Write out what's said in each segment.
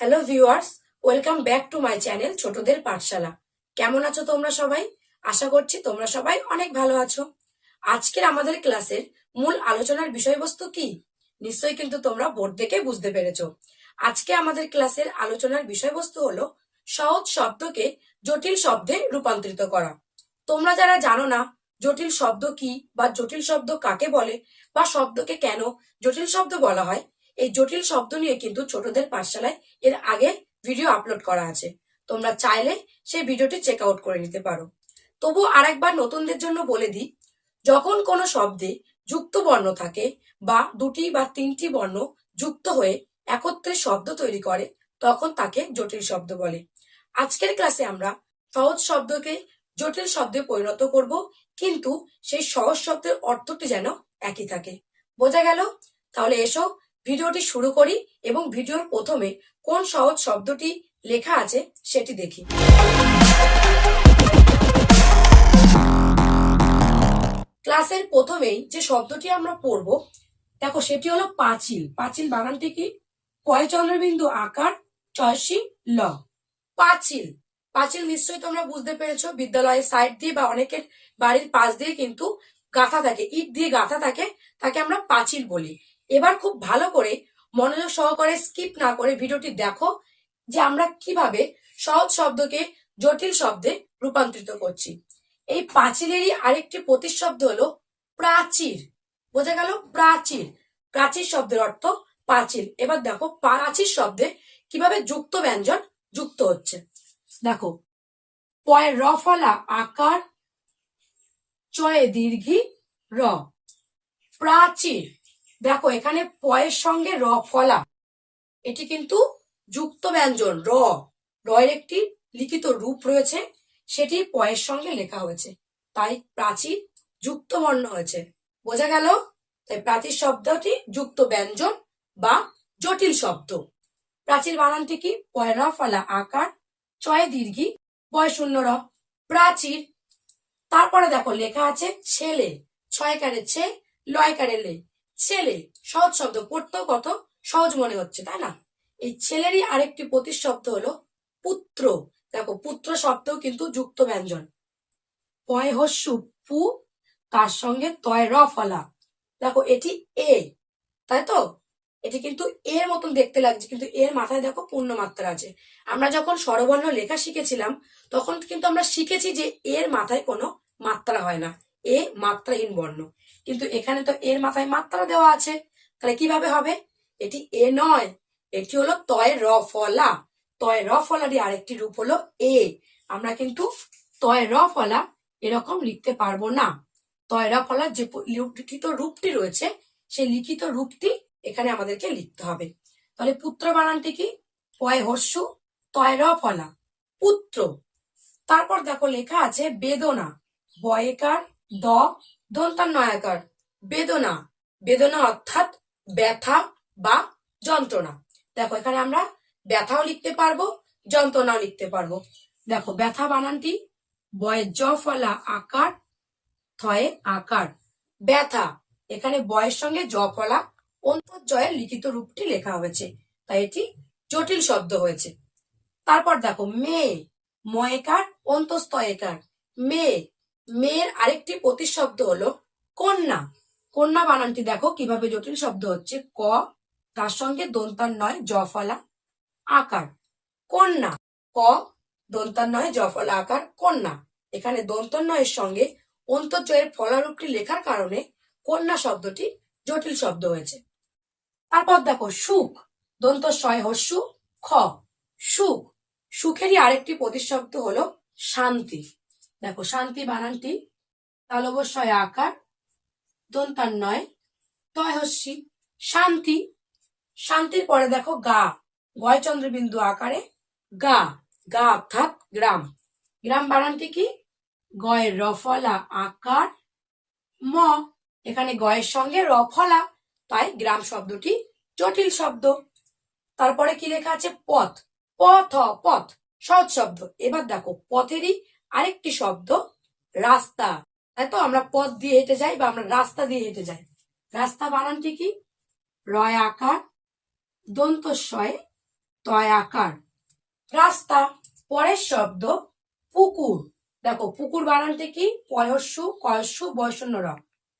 Hello viewers welcome back to my channel ছোটদের পাঠশালা কেমন আছো তোমরা সবাই? আশা করছি তোমরা সবাই অনেক ভালো আছো। আজকের আমাদের ক্লাসের মূল আলোচনার বিষয়বস্তু কি? নিশ্চয়ই কিন্তু তোমরা বোর্ড দেখে বুঝতে পেরেছ। আজকে আমাদের ক্লাসের আলোচনার বিষয়বস্তু হলো সহজ শব্দকে জটিল শব্দে রূপান্তরিত করা। তোমরা যারা জানো না জটিল শব্দ কি বা জটিল শব্দ কাকে বলে বা শব্দকে কেন জটিল শব্দ বলা হয় এই জটিল শব্দ নিয়ে কিন্তু ছোটদের পাঠশালায় এর আগে ভিডিও আপলোড করা আছে। তোমরা চাইলে সেই ভিডিওটি চেক আউট করে নিতে পারো। তবু আরেকবার নতুনদের জন্য বলে দিই, যখন কোনো শব্দে যুক্ত বর্ণ থাকে বা দুটি বা তিনটি বর্ণ যুক্ত হয়ে একত্রে শব্দ তৈরি করে, তখন তাকে জটিল শব্দ বলে। আজকের ক্লাসে আমরা সহজ শব্দকে জটিল শব্দে পরিণত করব, কিন্তু সেই সহজ শব্দের অর্থটি যেন একই থাকে। বোঝা গেল? তাহলে এসো ভিডিওটি শুরু করি এবং ভিডিওর প্রথমে কোন সহজ শব্দটি লেখা আছে সেটি দেখি। ক্লাসের প্রথমেই যে শব্দটি আমরা পড়ব, দেখো সেটি হলো পাঁচিল। পাঁচিল বানানটি কি? কয় চন্দ্রবিন্দু আকার? চয়সী ল। পাঁচিল। পাঁচিল নিশ্চয়ই তোমরা বুঝতে পেরেছ, বিদ্যালয়ের সাইড দিয়ে বা অনেকের বাড়ির পাশ দিয়ে কিন্তু গাঁথা থাকে, ইট দিয়ে গাঁথা থাকে, তাকে আমরা পাঁচিল বলি। এবার খুব ভালো করে মনোযোগ সহকারে স্কিপ না করে ভিডিওটি দেখো যে আমরা কীভাবে সহজ শব্দকে জটিল শব্দে রূপান্তরিত করছি। এই পাঁচিলেরই আরেকটি প্রতিশব্দ হলো প্রাচীর। বোঝা গেল প্রাচীর। প্রাচীর শব্দের অর্থ পাঁচিল এবার দেখো প্রাচীর শব্দে কীভাবে যুক্ত ব্যঞ্জন যুক্ত হচ্ছে। দেখো, পয় র ফলা আকার, চয়ে দীর্ঘি র। প্রাচীর। দেখো, এখানে পয়ের সঙ্গে র ফলা এটি কিন্তু যুক্ত ব্যঞ্জন, র। রয়ের একটি লিখিত রূপ রয়েছে, সেটি পয়ের সঙ্গে লেখা হয়েছে। তাই প্রাচীর যুক্ত বর্ণ হয়েছে। বোঝা গেল? তাই প্রাচীর শব্দটি যুক্ত ব্যঞ্জন বা জটিল শব্দ। প্রাচীর বানানটি কি? পয়রা ফলা, আকার, চয়, দীর্ঘি, পয়, শূন্য, র। প্রাচীর, তারপরে দেখো, লেখা আছে ছেলে, ছয় কারে ছে, লয় কারে লে। ছেলে, সহজ শব্দ পড়তেও কত সহজ মনে হচ্ছে, তাই না? এই ছেলেরই আরেকটি প্রতিশব্দ হলো পুত্র। দেখো, পুত্র শব্দও কিন্তু যুক্ত ব্যঞ্জন। পয় হস্যু পু, তার সঙ্গে তয় র ফলা। দেখো, এটি এ, তাই তো? এটি কিন্তু এর মতন দেখতে লাগছে, কিন্তু এর মাথায় দেখো পূর্ণ মাত্রা আছে। আমরা যখন স্বরবর্ণ লেখা শিখেছিলাম, তখন কিন্তু আমরা শিখেছি যে এর মাথায় কোনো মাত্রা হয় না। এ মাত্রাহীন বর্ণ। কিন্তু এখানে তো এর মাথায় মাত্রা দেওয়া আছে। তাহলে কীভাবে হবে? এটি এ নয়, এটি হলো তয় র ফলা। তয় র ফলারই আরেকটি রূপ হলো এ। আমরা কিন্তু তয় র ফলা এরকম লিখতে পারব না। তয় র ফলার যে লিখিত রূপটি রয়েছে, সেই লিখিত রূপটি এখানে আমাদেরকে লিখতে হবে। তাহলে পুত্র বানানটি কি? পয় হস্যু তয় র ফলা, পুত্র। তারপর দেখো লেখা আছে বেদনা, বয়কার, দ দন্তার নয়াকার বেদনা বেদনা অর্থাৎ ব্যথা বা যন্ত্রণা। দেখো, এখানে আমরা ব্যথাও লিখতে পারব, যন্ত্রণাও লিখতে পারব। দেখো, ব্যথা বানানটি বয়ের জ, ফলা আকার, থয়ে, আকার। ব্যথা, এখানে বয়ের সঙ্গে জ, ফলা অন্তর্জয়ের লিখিত রূপটি লেখা হয়েছে। তাই এটি জটিল শব্দ হয়েছে। তারপর দেখো মেয়ে ময়কার অন্তস্তয়কার মেয়ে মেয়ের আরেকটি প্রতিশব্দ হলো কন্যা। কন্যা বানানটি দেখো কীভাবে জটিল শব্দ হচ্ছে। ক, তার সঙ্গে দন্তার নয় জফলা আকার। কন্যা। ক, দন্তার নয় জফলা আকার। কন্যা। এখানে দন্তন্বয়ের সঙ্গে অন্তর্জয়ের ফলারূপটি লেখার কারণে কন্যা শব্দটি জটিল শব্দ হয়েছে। তারপর দেখো সুখ। দন্ত শয় হস্যু, খ, সুখ। সুখেরই আরেকটি প্রতিশব্দ হলো শান্তি। দেখো, শান্তি বানানটি তালবস্বয় আকার দন্তার নয় তয় হস্যি শান্তি। শান্তির পরে দেখো গা, গয় চন্দ্রবিন্দু আকারে গা গা অর্থাৎ গ্রাম। গ্রাম বানানটি কি? গয়ের রফলা আকার, ম, এখানে গয়ের সঙ্গে রফলা, তাই গ্রাম শব্দটি জটিল শব্দ। তারপরে কি লেখা আছে? পথ। পথ পথ সহজ শব্দ। এবার দেখো, পথেরই আরেকটি শব্দ, রাস্তা। তো আমরা পথ দিয়ে হেঁটে যাই বা আমরা রাস্তা দিয়ে হেঁটে যাই। রাস্তা বানানটি কি? রয় আকার, দন্তস্বয়ে তয় আকার। রাস্তা, পরের শব্দ, পুকুর। দেখো, পুকুর বানানটি কি? পয়স্যু কয়স্যু বয়শূন্য র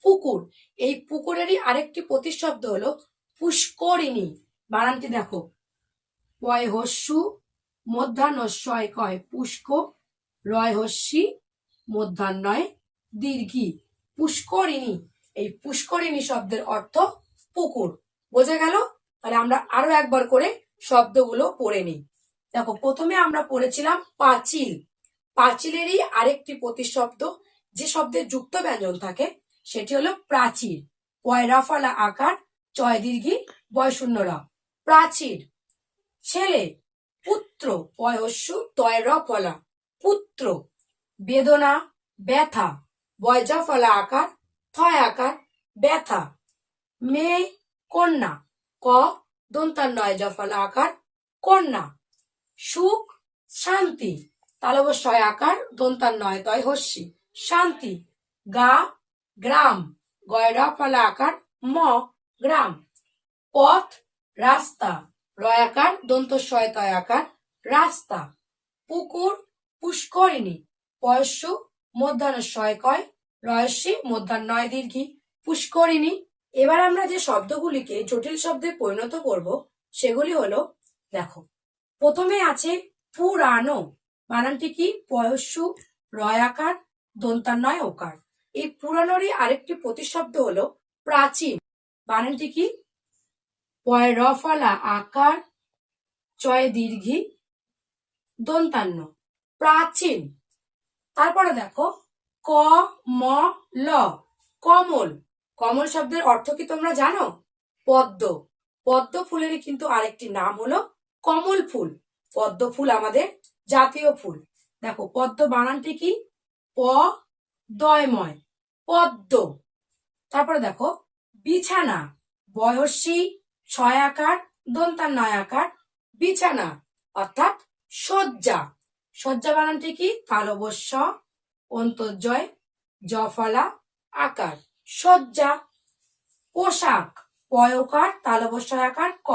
পুকুর, এই পুকুরেরই আরেকটি প্রতিশব্দ হলো পুষ্করিণী। বানানটি দেখো পয় হস্যু মধ্যাহ্নস্বয় কয় পুষ্ক রয় হস্যি মধ্যাহ্নয়, দীর্ঘি, পুষ্করিণী। এই পুষ্করিণী শব্দের অর্থ পুকুর। বোঝা গেল? তাহলে আমরা আরও একবার করে শব্দগুলো পড়ে নিই। দেখো, প্রথমে আমরা পড়েছিলাম পাঁচিল। পাঁচিলেরই আরেকটি প্রতিশব্দ। যে শব্দের যুক্ত ব্যঞ্জন থাকে, সেটি হলো প্রাচীর। পয়রাফালা আকার চয় দীর্ঘি বয়শূন্য র প্রাচীর। ছেলে, পুত্র পয়স্যু তয় র ফলা পুত্র, বেদনা, ব্যথা বয়জা ফলা আকার থয় আকার, ব্যথা। মেয়ে, কন্যা, ক দন্তান্নয় জফলা আকার, কন্যা। সুখ, শান্তি তালবস্বয় আকার দন্তান্নয় তয় হস্যি শান্তি, গা, গ্রাম গয়রা ফলা আকার, ম, গ্রাম। পথ, রাস্তা রয়াকার দন্ত তয় আকার, রাস্তা। পুকুর পুষ্করিণী, পয়স্যু মধ্যাহ্ন শয় কয় রয়স্যি মধ্যাহ্নয় দীর্ঘি। পুষ্করিণী, এবার আমরা যে শব্দগুলিকে জটিল শব্দে পরিণত করব, সেগুলি হলো, দেখো, প্রথমে আছে পুরানো বানানটি কি? পয়স্যু, রয়াকার দন্তান্নয় ওকার। এই পুরানোরই আরেকটি প্রতিশব্দ হলো প্রাচীন। বানানটি কি? পয় রফলা আকার, চয় দীর্ঘি, দন্তান্ন। প্রাচীন। তারপরে দেখো, ক, ম, ল, কমল। কমল শব্দের অর্থ কি তোমরা জানো? পদ্ম। পদ্ম ফুলেরই কিন্তু আরেকটি নাম হলো কমল ফুল। পদ্ম ফুল আমাদের জাতীয় ফুল। দেখো, পদ্ম বানানটি কি? প, দয়ময়। পদ্ম। তারপরে দেখো, বিছানা। বয়সী, ছয় আকার দন্তার নয় আকার, বিছানা। অর্থাৎ শয্যা বানানটি কি? তালবস্য, অন্তর্জয়, জফলা, আকার। শয্যা, পোশাক, পয়কার তালবস্যয় আকার, ক।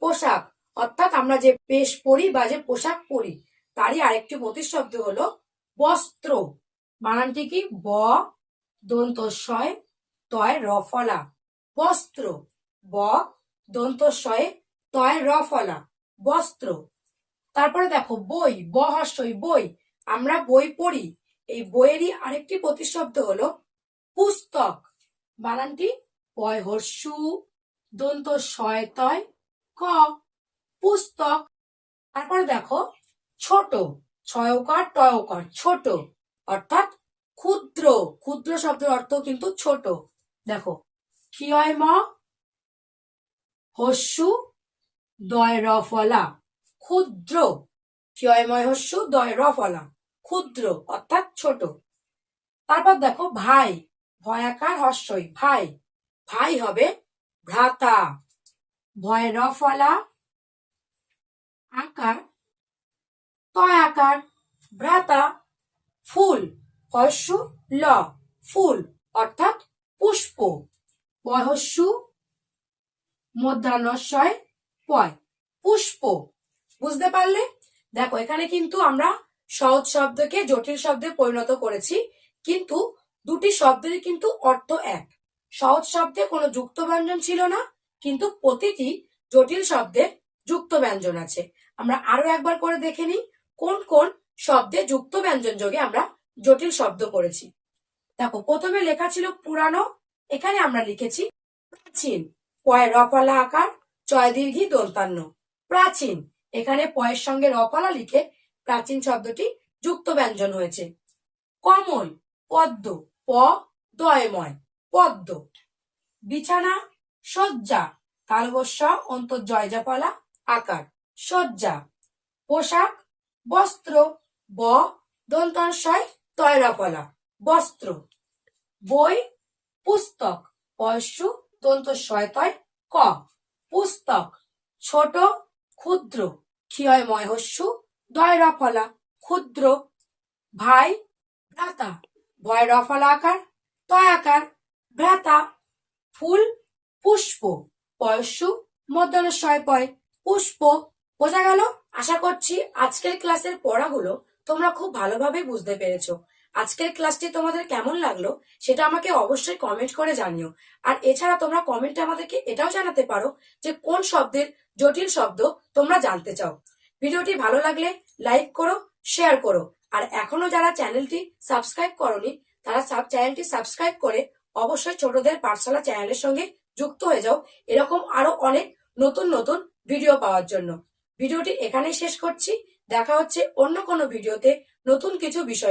পোশাক, অর্থাৎ আমরা যে পেশ পরি বা যে পোশাক পরি, তারই আরেকটি প্রতিশব্দ হলো বস্ত্র। বানানটি কি? ব, দন্তস্বয়, তয়, রফলা। বস্ত্র, ব, দন্তস্বয়ে, তয়, রফলা। বস্ত্র তারপরে দেখো বই বহাস্যই বই, আমরা বই পড়ি। এই বইয়েরই আরেকটি প্রতিশব্দ হলো পুস্তক। বানানটি পয় হর্ষু দন্ত শয়তয়, ক, পুস্তক। তারপর দেখো ছোট, ছয়কার, টয়কার, ছোট, অর্থাৎ ক্ষুদ্র। ক্ষুদ্র শব্দের অর্থ কিন্তু ছোট। দেখো কি হয় ম, হস্যু, দয় রফলা ক্ষুদ্র, ক্ষয়ময় হস্যু, দয় রফলা ক্ষুদ্র, অর্থাৎ ছোট। তারপর দেখো, ভাই। ভয়াকার হস্যই ভাই। ভাই হবে ভ্রাতা। ভয় রফলা আকার। তয় আকার। ভ্রাতা। ফুল। হস্যু ল। ফুল, অর্থাৎ পুষ্প। বহস্যু মধ্যাহ্নশয় পয়। পুষ্প। বুঝতে পারলে? দেখো, এখানে কিন্তু আমরা সহজ শব্দকে জটিল শব্দে পরিণত করেছি, কিন্তু দুটি শব্দের কিন্তু অর্থ এক। সহজ শব্দে কোনো যুক্ত ব্যঞ্জন ছিল না, কিন্তু প্রতিটি জটিল শব্দে যুক্ত ব্যঞ্জন আছে। আমরা আরও একবার করে দেখে নিই, কোন কোন শব্দে যুক্ত ব্যঞ্জন যোগে আমরা জটিল শব্দ করেছি। দেখো, প্রথমে লেখা ছিল পুরানো, এখানে আমরা লিখেছি প্রাচীন পয় রপালা আকার চয় দীর্ঘি দন্তান্ন। প্রাচীন এখানে পয়ের সঙ্গে রপালা লিখে প্রাচীন শব্দটি যুক্ত ব্যঞ্জন হয়েছে। কমল, পদ্ম, প, দয়ময়, পদ্ম। বিছানা, শয্যা তালবস্য অন্তর্জয় জাপালা আকার, শয্যা। পোশাক, বস্ত্র, ব দন্তাংশয় তয়রাপলা বস্ত্র। বই, পুস্তক পয়স্যু দন্ত শয়তয় ক। পুস্তক, ছোট ক্ষুদ্র ক্ষিয়য় ময়হস্যু দয় রফলা ক্ষুদ্র, ভাই, ভ্রাতা ভয় রফলা আকার তয় আকার ভ্রাতা, ফুল, পুষ্প পয়স্যু মধ্যাহ্ন পয় পুষ্প। বোঝা গেল? আশা করছি আজকের ক্লাসের পড়াগুলো তোমরা খুব ভালোভাবে বুঝতে পেরেছ। আজকের ক্লাসটি তোমাদের কেমন লাগল সেটা আমাকে অবশ্যই কমেন্ট করে জানিও। আর এছাড়া তোমরা কমেন্টে আমাদেরকে এটাও জানাতে পারো যে কোন শব্দের জটিল শব্দ তোমরা জানতে চাও। ভিডিওটি ভালো লাগলে লাইক করো শেয়ার করো। আর এখনও যারা চ্যানেলটি সাবস্ক্রাইব করনি, তারা সাব চ্যানেলটি সাবস্ক্রাইব করে অবশ্যই ছোটদের পাঠশালা চ্যানেলের সঙ্গে যুক্ত হয়ে যাও। এরকম আরও অনেক নতুন নতুন ভিডিও পাওয়ার জন্য। ভিডিওটি এখানেই শেষ করছি। দেখা হচ্ছে অন্য কোনো ভিডিওতে নতুন কিছু বিষয়।